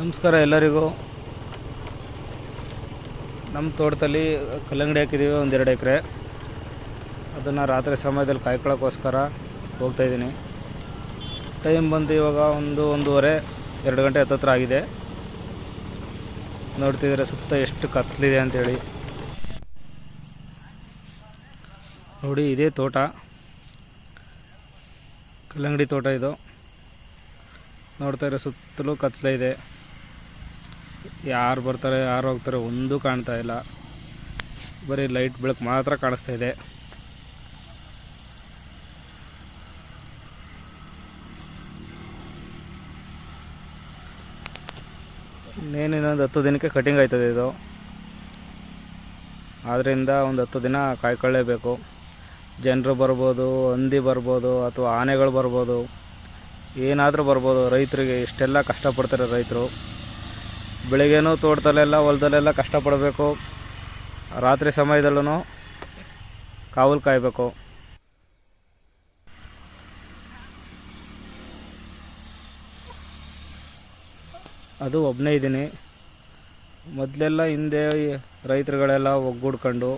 ನಮಸ್ಕಾರ ಎಲ್ಲರಿಗೂ. ನಮ್ಮ ತೋಟದಲ್ಲಿ ಕಲ್ಲಂಗಡಿ ಹಾಕಿದ್ದೀವಿ, ಒಂದೆರಡು ಎಕರೆ. ಅದನ್ನು ರಾತ್ರಿ ಸಮಯದಲ್ಲಿ ಕಾಯ್ಕೊಳ್ಳೋಕ್ಕೋಸ್ಕರ ಹೋಗ್ತಾಯಿದ್ದೀನಿ ಟೈಮ್ ಬಂದು ಇವಾಗ ಒಂದು ಒಂದೂವರೆ, ಎರಡು ಗಂಟೆ ಹತ್ತತ್ರ ಆಗಿದೆ. ನೋಡ್ತಿದ್ರೆ ಸುತ್ತ ಎಷ್ಟು ಕತ್ತಲಿದೆ ಅಂತೇಳಿ. ನೋಡಿ, ಇದೇ ತೋಟ. ಕಲ್ಲಂಗಡಿ ತೋಟ ಇದು. ನೋಡ್ತಾ ಇರೋ ಸುತ್ತಲೂ ಕತ್ತಲೆ ಇದೆ. ಯಾರು ಬರ್ತಾರೆ, ಯಾರು ಹೋಗ್ತಾರೆ ಒಂದೂ ಕಾಣ್ತಾ ಇಲ್ಲ. ಬರೀ ಲೈಟ್ ಬೆಳಕು ಮಾತ್ರ ಕಾಣಿಸ್ತಾ ಇದೆ. ಇನ್ನೇನಿನ್ನೊಂದು ಹತ್ತು ದಿನಕ್ಕೆ ಕಟಿಂಗ್ ಆಯ್ತದೆ ಇದು. ಆದ್ದರಿಂದ ಒಂದು ಹತ್ತು ದಿನ ಕಾಯ್ಕೊಳ್ಳೇಬೇಕು. ಜನರು ಬರ್ಬೋದು, ಹಂದಿ ಬರ್ಬೋದು, ಅಥವಾ ಆನೆಗಳು ಬರ್ಬೋದು. ಏನಾದರೂ ಬರ್ಬೋದು ರೈತರಿಗೆ, ಇಷ್ಟೆಲ್ಲ ಕಷ್ಟಪಡ್ತಾರೆ ರೈತರು. ಬೆಳಿಗ್ಗೆನೂ ತೋಟದಲ್ಲೆಲ್ಲ, ಹೊಲದಲ್ಲೆಲ್ಲ ಕಷ್ಟಪಡಬೇಕು. ರಾತ್ರಿ ಸಮಯದಲ್ಲೂ ಕಾವಲು ಕಾಯಬೇಕು. ಅದು ಒಬ್ಬನೇ ಇದ್ದೀನಿ. ಮೊದಲೆಲ್ಲ ಹಿಂದೆ ರೈತರುಗಳೆಲ್ಲ ಒಗ್ಗೂಡ್ಕೊಂಡು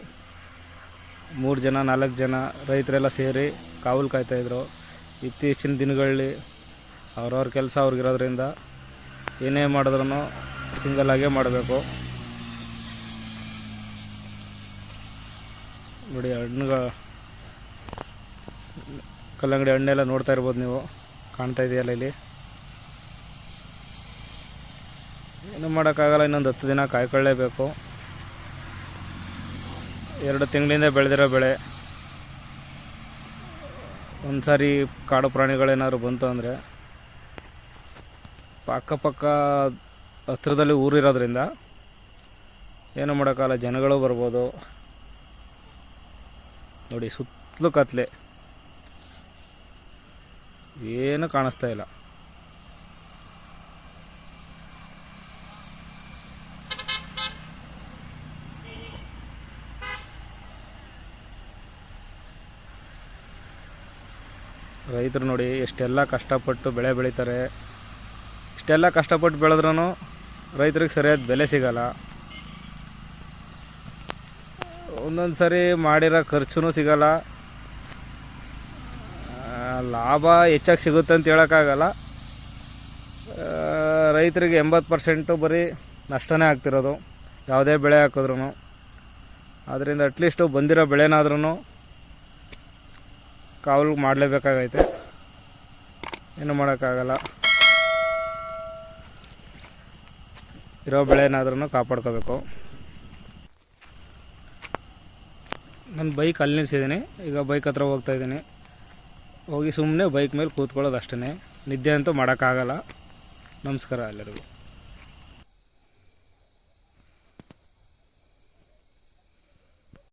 ಮೂರು ಜನ, ನಾಲ್ಕು ಜನ ರೈತರೆಲ್ಲ ಸೇರಿ ಕಾವಲು ಕಾಯ್ತಾಯಿದ್ರು ಇತ್ತೀಚಿನ ದಿನಗಳಲ್ಲಿ ಅವ್ರವ್ರ ಕೆಲಸ ಅವ್ರಿಗಿರೋದ್ರಿಂದ ಏನೇ ಮಾಡಿದ್ರೂ ಸಿಂಗಲ್ ಆಗೇ ಮಾಡಬೇಕು. ನೋಡಿ, ಹಣ್ಣುಗಳ ಕಲ್ಲಂಗಡಿ ಹಣ್ಣೆಲ್ಲ ನೋಡ್ತಾ ಇರ್ಬೋದು ನೀವು. ಕಾಣ್ತಾ ಇದೆಯಲ್ಲ ಇಲ್ಲಿ. ಏನು ಮಾಡೋಕ್ಕಾಗಲ್ಲ, ಇನ್ನೊಂದು ಹತ್ತು ದಿನ ಕಾಯ್ಕೊಳ್ಳೇಬೇಕು. ಎರಡು ತಿಂಗಳಿಂದ ಬೆಳೆದಿರೋ ಬೆಳೆ. ಒಂದು ಸಾರಿ ಕಾಡು ಪ್ರಾಣಿಗಳೇನಾದ್ರು ಬಂತು ಅಂದರೆ, ಅಕ್ಕಪಕ್ಕ ಹತ್ರದಲ್ಲಿ ಊರಿರೋದ್ರಿಂದ ಏನು ಮಾಡೋಕ್ಕಾಗಲ್ಲ, ಜನಗಳು ಬರ್ಬೋದು. ನೋಡಿ, ಸುತ್ತಲೂ ಕತ್ಲೆ. ಏನು ಕಾಣಿಸ್ತಾ ಇಲ್ಲ. ರೈತರು ನೋಡಿ, ಎಷ್ಟೆಲ್ಲ ಕಷ್ಟಪಟ್ಟು ಬೆಳೆ ಬೆಳೀತಾರೆ. ಇಷ್ಟೆಲ್ಲ ಕಷ್ಟಪಟ್ಟು ಬೆಳೆದ್ರೂ ರೈತರಿಗೆ ಸರಿಯಾದ ಬೆಲೆ ಸಿಗಲ್ಲ. ಒಂದೊಂದು ಸರಿ ಮಾಡಿರೋ ಖರ್ಚು ಸಿಗಲ್ಲ. ಲಾಭ ಹೆಚ್ಚಾಗಿ ಸಿಗುತ್ತೆ ಅಂತ ಹೇಳೋಕ್ಕಾಗಲ್ಲ. ರೈತರಿಗೆ ಎಂಬತ್ತು ಪರ್ಸೆಂಟು ಬರೀ ನಷ್ಟನೇ ಆಗ್ತಿರೋದು. ಯಾವುದೇ ಬೆಳೆ ಹಾಕಿದ್ರು ಆದ್ದರಿಂದ ಅಟ್ಲೀಸ್ಟು ಬಂದಿರೋ ಬೆಳೆನಾದ್ರೂ ಕಾವಲು ಮಾಡಲೇಬೇಕಾಗೈತೆ. ಏನು ಮಾಡೋಕ್ಕಾಗಲ್ಲ. ಇರೋ ಬೆಳೆನಾದ್ರೂ ಕಾಪಾಡ್ಕೋಬೇಕು. ನನ್ನ ಬೈಕ್ ಅಲ್ಲಿ ನಿಲ್ಸಿದ್ದೀನಿ. ಈಗ ಬೈಕ್ ಹತ್ರ ಹೋಗ್ತಾ ಇದ್ದೀನಿ. ಹೋಗಿ ಸುಮ್ಮನೆ ಬೈಕ್ ಮೇಲೆ ಕೂತ್ಕೊಳ್ಳೋದು ಅಷ್ಟೇ ನಿದ್ದೆ ಅಂತೂ ಮಾಡೋಕ್ಕಾಗಲ್ಲ. ನಮಸ್ಕಾರ ಎಲ್ಲರಿಗೂ.